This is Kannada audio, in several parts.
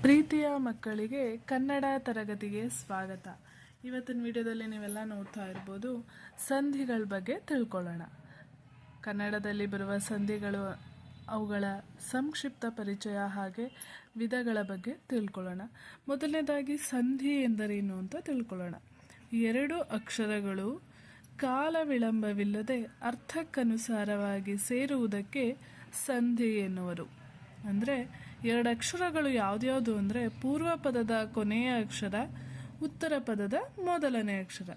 ಪ್ರೀತಿಯ ಮಕ್ಕಳಿಗೆ ಕನ್ನಡ ತರಗತಿಗೆ ಸ್ವಾಗತ. ಇವತ್ತಿನ ವಿಡಿಯೋದಲ್ಲಿ ನೀವೆಲ್ಲ ನೋಡ್ತಾ ಇರ್ಬೋದು ಸಂಧಿಗಳ ಬಗ್ಗೆ ತಿಳ್ಕೊಳ್ಳೋಣ. ಕನ್ನಡದಲ್ಲಿ ಬರುವ ಸಂಧಿಗಳು, ಅವುಗಳ ಸಂಕ್ಷಿಪ್ತ ಪರಿಚಯ ಹಾಗೆ ವಿಧಗಳ ಬಗ್ಗೆ ತಿಳ್ಕೊಳ್ಳೋಣ. ಮೊದಲನೇದಾಗಿ ಸಂಧಿ ಎಂದರೇನು ಅಂತ ತಿಳ್ಕೊಳ್ಳೋಣ. ಎರಡು ಅಕ್ಷರಗಳು ಕಾಲ ವಿಳಂಬವಿಲ್ಲದೆ ಅರ್ಥಕ್ಕನುಸಾರವಾಗಿ ಸೇರುವುದಕ್ಕೆ ಸಂಧಿ ಎನ್ನುವರು. ಅಂದರೆ ಎರಡು ಅಕ್ಷರಗಳು ಯಾವ್ದ್ಯಾವುದು ಅಂದರೆ ಪೂರ್ವ ಪದದ ಕೊನೆಯ ಅಕ್ಷರ, ಉತ್ತರ ಪದದ ಮೊದಲನೇ ಅಕ್ಷರ.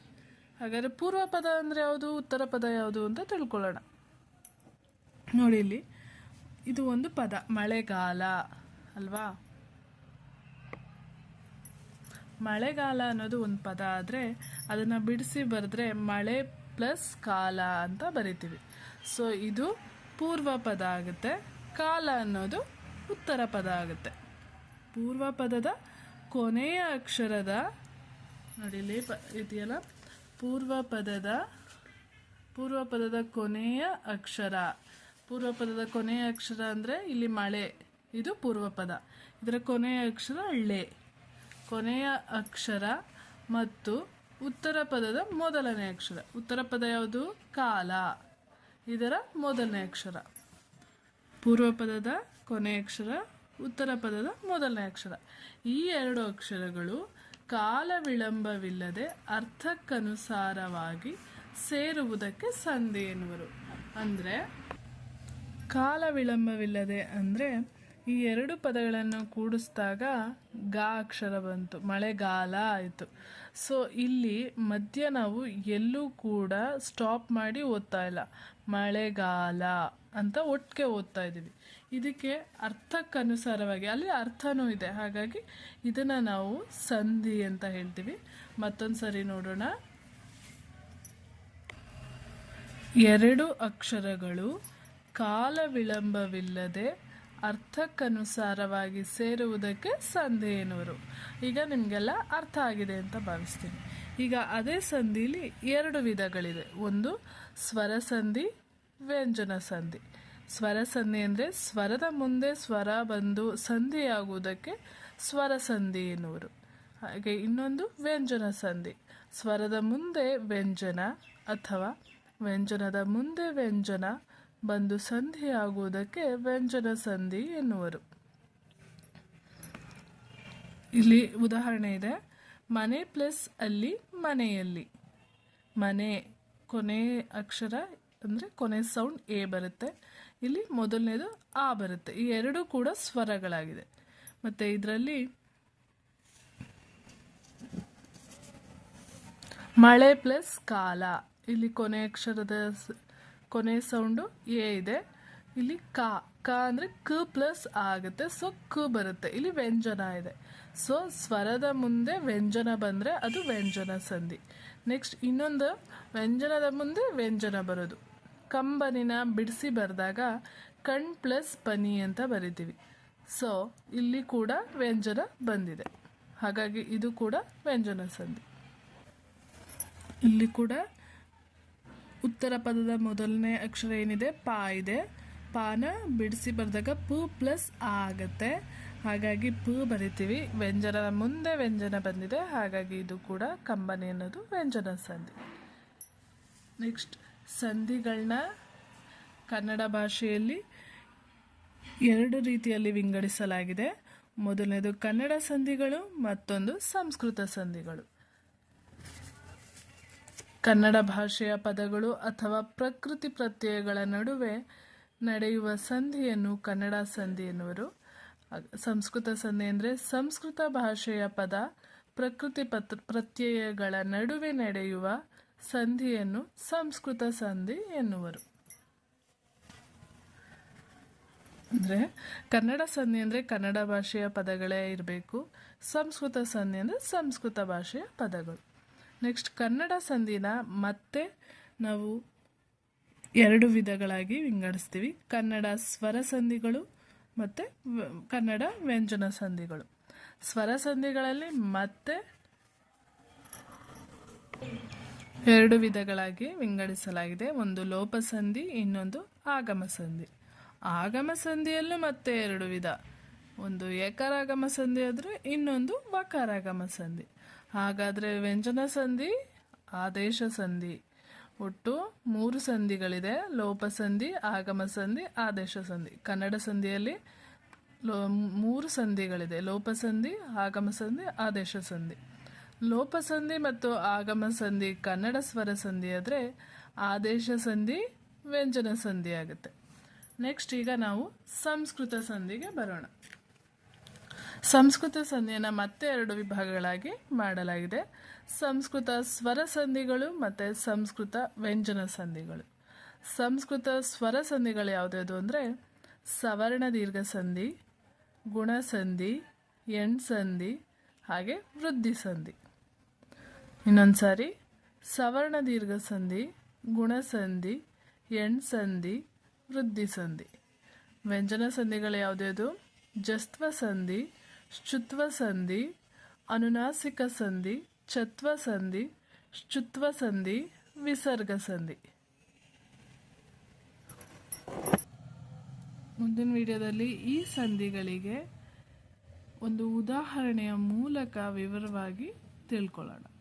ಹಾಗಾದರೆ ಪೂರ್ವ ಪದ ಅಂದರೆ ಯಾವುದು, ಉತ್ತರ ಪದ ಯಾವುದು ಅಂತ ತಿಳ್ಕೊಳ್ಳೋಣ. ನೋಡಿ ಇಲ್ಲಿ, ಇದು ಒಂದು ಪದ, ಮಳೆಗಾಲ, ಅಲ್ವಾ? ಮಳೆಗಾಲ ಅನ್ನೋದು ಒಂದು ಪದ ಆದರೆ ಅದನ್ನು ಬಿಡಿಸಿ ಬರೆದ್ರೆ ಮಳೆ ಪ್ಲಸ್ ಕಾಲ ಅಂತ ಬರಿತೀವಿ. ಸೊ ಇದು ಪೂರ್ವ ಪದ ಆಗುತ್ತೆ, ಕಾಲ ಅನ್ನೋದು ಉತ್ತರ ಪದ ಆಗುತ್ತೆ. ಪೂರ್ವ ಪದದ ಕೊನೆಯ ಅಕ್ಷರದ, ನೋಡಿ ಲೇಪ ಇದೆಯಲ್ಲ? ಪೂರ್ವ ಪದದ ಪೂರ್ವ ಪದದ ಕೊನೆಯ ಅಕ್ಷರ. ಪೂರ್ವ ಪದದ ಕೊನೆಯ ಅಕ್ಷರ ಅಂದರೆ ಇಲ್ಲಿ ಮಳೆ. ಇದು ಪೂರ್ವ ಪದ. ಇದರ ಕೊನೆಯ ಅಕ್ಷರ ಳೆ ಕೊನೆಯ ಅಕ್ಷರ ಮತ್ತು ಉತ್ತರ ಪದದ ಮೊದಲನೇ ಅಕ್ಷರ. ಉತ್ತರ ಪದ ಯಾವುದು? ಕಾಲ. ಇದರ ಮೊದಲನೇ ಅಕ್ಷರ. ಪೂರ್ವ ಪದದ ಕೊನೆಯ ಅಕ್ಷರ, ಉತ್ತರ ಪದದ ಮೊದಲನೇ ಅಕ್ಷರ. ಈ ಎರಡು ಅಕ್ಷರಗಳು ಕಾಲ ವಿಳಂಬವಿಲ್ಲದೆ ಅರ್ಥಕ್ಕನುಸಾರವಾಗಿ ಸೇರುವುದಕ್ಕೆ ಸಂಧಿ ಎನ್ನುವರು. ಅಂದರೆ, ಕಾಲ ವಿಳಂಬವಿಲ್ಲದೆ ಅಂದರೆ ಈ ಎರಡು ಪದಗಳನ್ನು ಕೂಡಿಸಿದಾಗ ಗಾ ಅಕ್ಷರ ಬಂತು ಮಳೆಗಾಲ ಆಯಿತು. ಸೊ ಇಲ್ಲಿ ಮಧ್ಯ ನಾವು ಎಲ್ಲೂ ಕೂಡ ಸ್ಟಾಪ್ ಮಾಡಿ ಓದ್ತಾ ಇಲ್ಲ. ಮಳೆಗಾಲ ಅಂತ ಒಟ್ಟಿಗೆ ಓದ್ತಾ ಇದ್ದೀವಿ. ಇದಕ್ಕೆ ಅರ್ಥಕ್ಕನುಸಾರವಾಗಿ, ಅಲ್ಲಿ ಅರ್ಥನೂ ಇದೆ. ಹಾಗಾಗಿ ಇದನ್ನು ನಾವು ಸಂಧಿ ಅಂತ ಹೇಳ್ತೀವಿ. ಮತ್ತೊಂದು ಸರಿ ನೋಡೋಣ. ಎರಡು ಅಕ್ಷರಗಳು ಕಾಲ ವಿಳಂಬವಿಲ್ಲದೆ ಅರ್ಥಕ್ಕನುಸಾರವಾಗಿ ಸೇರುವುದಕ್ಕೆ ಸಂಧಿ ಎನ್ನುವರು. ಈಗ ನಿಮಗೆಲ್ಲ ಅರ್ಥ ಆಗಿದೆ ಅಂತ ಭಾವಿಸ್ತೀನಿ. ಈಗ ಅದೇ ಸಂಧಿಲಿ ಎರಡು ವಿಧಗಳಿದೆ. ಒಂದು ಸ್ವರ ಸಂಧಿ ವ್ಯಂಜನ ಸಂಧಿ ಸ್ವರ ಸಂಧಿ ಅಂದರೆ ಸ್ವರದ ಮುಂದೆ ಸ್ವರ ಬಂದು ಸಂಧಿಯಾಗುವುದಕ್ಕೆ ಸ್ವರ ಸಂಧಿ ಎನ್ನುವರು. ಹಾಗೆ ಇನ್ನೊಂದು ವ್ಯಂಜನ ಸಂಧಿ. ಸ್ವರದ ಮುಂದೆ ವ್ಯಂಜನ ಅಥವಾ ವ್ಯಂಜನದ ಮುಂದೆ ವ್ಯಂಜನ ಬಂದು ಸಂಧಿಯಾಗುವುದಕ್ಕೆ ವ್ಯಂಜನ ಸಂಧಿ ಎನ್ನುವರು. ಇಲ್ಲಿ ಉದಾಹರಣೆ ಇದೆ. ಮನೆ ಪ್ಲಸ್ ಅಲ್ಲಿ ಮನೆಯಲ್ಲಿ. ಮನೆ ಕೊನೆ ಅಕ್ಷರ ಅಂದರೆ ಕೊನೆ ಸೌಂಡ್ ಎ ಬರುತ್ತೆ. ಇಲ್ಲಿ ಮೊದಲನೇದು ಆ ಬರುತ್ತೆ. ಈ ಎರಡೂ ಕೂಡ ಸ್ವರಗಳಾಗಿದೆ. ಮತ್ತು ಇದರಲ್ಲಿ ಮಳೆ ಪ್ಲಸ್ ಕಾಲ. ಇಲ್ಲಿ ಕೊನೆ ಅಕ್ಷರದ ಕೊನೆ ಸೌಂಡು ಎ ಇದೆ. ಇಲ್ಲಿ ಕ ಕ ಅಂದರೆ ಕ ಪ್ಲಸ್ ಆಗುತ್ತೆ. ಸೊ ಕ ಬರುತ್ತೆ. ಇಲ್ಲಿ ವ್ಯಂಜನ ಇದೆ. ಸೊ ಸ್ವರದ ಮುಂದೆ ವ್ಯಂಜನ ಬಂದರೆ ಅದು ವ್ಯಂಜನ ಸಂಧಿ. ನೆಕ್ಸ್ಟ್ ಇನ್ನೊಂದು ವ್ಯಂಜನದ ಮುಂದೆ ವ್ಯಂಜನ ಬರೋದು. ಕಂಬನಿನ ಬಿಡಿಸಿ ಬರೆದಾಗ ಕಣ್ ಪ್ಲಸ್ ಪನಿ ಅಂತ ಬರಿತೀವಿ. ಸೊ ಇಲ್ಲಿ ಕೂಡ ವ್ಯಂಜನ ಬಂದಿದೆ. ಹಾಗಾಗಿ ಇದು ಕೂಡ ವ್ಯಂಜನ ಸಂಧಿ. ಇಲ್ಲಿ ಕೂಡ ಉತ್ತರ ಪದದ ಮೊದಲನೇ ಅಕ್ಷರ ಏನಿದೆ? ಪಾ ಇದೆ. ಪಾನ ಬಿಡಿಸಿ ಬರೆದಾಗ ಪು ಪ್ಲಸ್ ಆ ಆಗುತ್ತೆ. ಹಾಗಾಗಿ ಪು ಬರಿತೀವಿ. ವ್ಯಂಜನ ಮುಂದೆ ವ್ಯಂಜನ ಬಂದಿದೆ. ಹಾಗಾಗಿ ಇದು ಕೂಡ ಕಂಬನಿ ಅನ್ನೋದು ವ್ಯಂಜನ ಸಂಧಿ. ನೆಕ್ಸ್ಟ್ ಸಂಧಿಗಳನ್ನ ಕನ್ನಡ ಭಾಷೆಯಲ್ಲಿ ಎರಡು ರೀತಿಯಲ್ಲಿ ವಿಂಗಡಿಸಲಾಗಿದೆ. ಮೊದಲನೇದು ಕನ್ನಡ ಸಂಧಿಗಳು, ಮತ್ತೊಂದು ಸಂಸ್ಕೃತ ಸಂಧಿಗಳು. ಕನ್ನಡ ಭಾಷೆಯ ಪದಗಳು ಅಥವಾ ಪ್ರಕೃತಿ ಪ್ರತ್ಯಯಗಳ ನಡುವೆ ನಡೆಯುವ ಸಂಧಿಯನ್ನು ಕನ್ನಡ ಸಂಧಿ ಎನ್ನುವರು. ಸಂಸ್ಕೃತ ಸಂಧಿ ಅಂದರೆ ಸಂಸ್ಕೃತ ಭಾಷೆಯ ಪದ, ಪ್ರಕೃತಿ ಪ್ರತ್ಯಯಗಳ ನಡುವೆ ನಡೆಯುವ ಸಂಧಿಯನ್ನು ಸಂಸ್ಕೃತ ಸಂಧಿ ಎನ್ನುವರು. ಅಂದರೆ ಕನ್ನಡ ಸಂಧಿ ಅಂದರೆ ಕನ್ನಡ ಭಾಷೆಯ ಪದಗಳೇ ಇರಬೇಕು. ಸಂಸ್ಕೃತ ಸಂಧಿ ಅಂದರೆ ಸಂಸ್ಕೃತ ಭಾಷೆಯ ಪದಗಳು. ನೆಕ್ಸ್ಟ್ ಕನ್ನಡ ಸಂಧಿನ ಮತ್ತೆ ನಾವು ಎರಡು ವಿಧಗಳಾಗಿ ವಿಂಗಡಿಸ್ತೀವಿ. ಕನ್ನಡ ಸ್ವರ ಸಂಧಿಗಳು ಮತ್ತು ಕನ್ನಡ ವ್ಯಂಜನ ಸಂಧಿಗಳು. ಸ್ವರ ಸಂಧಿಗಳಲ್ಲಿ ಮತ್ತೆ ಎರಡು ವಿಧಗಳಾಗಿ ವಿಂಗಡಿಸಲಾಗಿದೆ. ಒಂದು ಲೋಪ ಸಂಧಿ ಇನ್ನೊಂದು ಆಗಮ ಸಂಧಿ ಆಗಮ ಸಂಧಿಯಲ್ಲೂ ಮತ್ತೆ ಎರಡು ವಿಧ. ಒಂದು ಏಕರಾಗಮ ಸಂಧಿ ಆದರೆ ಇನ್ನೊಂದು ವಕಾರಾಗಮ ಸಂಧಿ ಹಾಗಾದರೆ ವ್ಯಂಜನ ಸಂಧಿ, ಆದೇಶ ಸಂಧಿ. ಒಟ್ಟು ಮೂರು ಸಂಧಿಗಳಿದೆ. ಲೋಪಸಂಧಿ ಆಗಮ ಸಂಧಿ ಆದೇಶ ಸಂಧಿ. ಕನ್ನಡ ಸಂಧಿಯಲ್ಲಿ ಲೋ ಮೂರು ಸಂಧಿಗಳಿದೆ. ಲೋಪಸಂಧಿ ಆಗಮ ಸಂಧಿ ಆದೇಶ ಸಂಧಿ. ಲೋಪ ಸಂಧಿ ಮತ್ತು ಆಗಮ ಸಂಧಿ ಕನ್ನಡ ಸ್ವರ ಸಂಧಿ ಆದರೆ ಆದೇಶ ಸಂಧಿ, ವ್ಯಂಜನ ಸಂಧಿ ಆಗುತ್ತೆ. ನೆಕ್ಸ್ಟ್ ಈಗ ನಾವು ಸಂಸ್ಕೃತ ಸಂಧಿಗೆ ಬರೋಣ. ಸಂಸ್ಕೃತ ಸಂಧಿಯನ್ನು ಮತ್ತೆ ಎರಡು ವಿಭಾಗಗಳಾಗಿ ಮಾಡಲಾಗಿದೆ. ಸಂಸ್ಕೃತ ಸ್ವರ ಸಂಧಿಗಳು ಮತ್ತು ಸಂಸ್ಕೃತ ವ್ಯಂಜನ ಸಂಧಿಗಳು. ಸಂಸ್ಕೃತ ಸ್ವರ ಸಂಧಿಗಳು ಯಾವುದ್ಯಾವುದು ಅಂದರೆ ಸವರ್ಣ ದೀರ್ಘ ಸಂಧಿ ಗುಣಸಂಧಿ ಎಣ್ ಸಂಧಿ, ಹಾಗೆ ವೃದ್ಧಿ ಸಂಧಿ. ಇನ್ನೊಂದು ಸಾರಿ ಸವರ್ಣ ದೀರ್ಘ ಸಂಧಿ ಗುಣ ಸಂಧಿ ಎಣ್ ಸಂಧಿ ವೃದ್ಧಿ ಸಂಧಿ ವ್ಯಂಜನ ಸಂಧಿಗಳು ಯಾವುದ್ಯಾವುದು ಜಸ್ತ್ವ ಸಂಧಿ ಶುತ್ವ ಸಂಧಿ ಅನುನಾಸಿಕ ಸಂಧಿ ಚತ್ವ ಸಂಧಿ ಶುತ್ವ ಸಂಧಿ ವಿಸರ್ಗ ಸಂಧಿ ಮುಂದಿನ ವಿಡಿಯೋದಲ್ಲಿ ಈ ಸಂಧಿಗಳಿಗೆ ಒಂದು ಉದಾಹರಣೆಯ ಮೂಲಕ ವಿವರವಾಗಿ ತಿಳ್ಕೊಳ್ಳೋಣ.